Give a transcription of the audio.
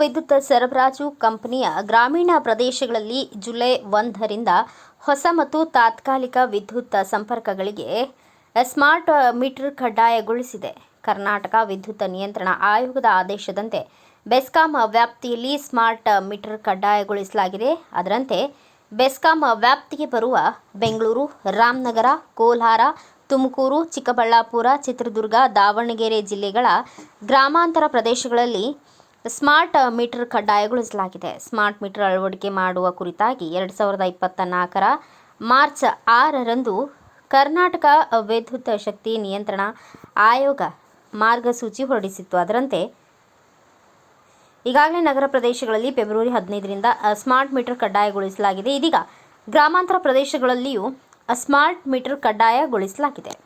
ವಿದ್ಯುತ್ ಸರಬರಾಜು ಕಂಪನಿಯ ಗ್ರಾಮೀಣ ಪ್ರದೇಶಗಳಲ್ಲಿ ಜುಲೈ ಒಂದರಿಂದ ಹೊಸ ಮತ್ತು ತಾತ್ಕಾಲಿಕ ವಿದ್ಯುತ್ ಸಂಪರ್ಕಗಳಿಗೆ ಸ್ಮಾರ್ಟ್ ಮೀಟರ್ ಕಡ್ಡಾಯಗೊಳಿಸಿದೆ. ಕರ್ನಾಟಕ ವಿದ್ಯುತ್ ನಿಯಂತ್ರಣ ಆಯೋಗದ ಆದೇಶದಂತೆ ಬೆಸ್ಕಾಂ ವ್ಯಾಪ್ತಿಯಲ್ಲಿ ಸ್ಮಾರ್ಟ್ ಮೀಟರ್ ಕಡ್ಡಾಯಗೊಳಿಸಲಾಗಿದೆ. ಅದರಂತೆ ಬೆಸ್ಕಾಂ ವ್ಯಾಪ್ತಿಗೆ ಬರುವ ಬೆಂಗಳೂರು, ರಾಮನಗರ, ಕೋಲಾರ, ತುಮಕೂರು, ಚಿಕ್ಕಬಳ್ಳಾಪುರ, ಚಿತ್ರದುರ್ಗ, ದಾವಣಗೆರೆ ಜಿಲ್ಲೆಗಳ ಗ್ರಾಮಾಂತರ ಪ್ರದೇಶಗಳಲ್ಲಿ ಸ್ಮಾರ್ಟ್ ಮೀಟರ್ ಕಡ್ಡಾಯಗೊಳಿಸಲಾಗಿದೆ. ಸ್ಮಾರ್ಟ್ ಮೀಟರ್ ಅಳವಡಿಕೆ ಮಾಡುವ ಕುರಿತಾಗಿ ಎರಡು ಸಾವಿರದ ಇಪ್ಪತ್ತ ನಾಲ್ಕರ ಮಾರ್ಚ್ ಆರರಂದು ಕರ್ನಾಟಕ ವಿದ್ಯುತ್ ಶಕ್ತಿ ನಿಯಂತ್ರಣ ಆಯೋಗ ಮಾರ್ಗಸೂಚಿ ಹೊರಡಿಸಿತ್ತು. ಅದರಂತೆ ಈಗಾಗಲೇ ನಗರ ಪ್ರದೇಶಗಳಲ್ಲಿ ಫೆಬ್ರವರಿ ಹದಿನೈದರಿಂದ ಸ್ಮಾರ್ಟ್ ಮೀಟರ್ ಕಡ್ಡಾಯಗೊಳಿಸಲಾಗಿದೆ. ಇದೀಗ ಗ್ರಾಮಾಂತರ ಪ್ರದೇಶಗಳಲ್ಲಿಯೂ ಸ್ಮಾರ್ಟ್ ಮೀಟರ್ ಕಡ್ಡಾಯಗೊಳಿಸಲಾಗಿದೆ.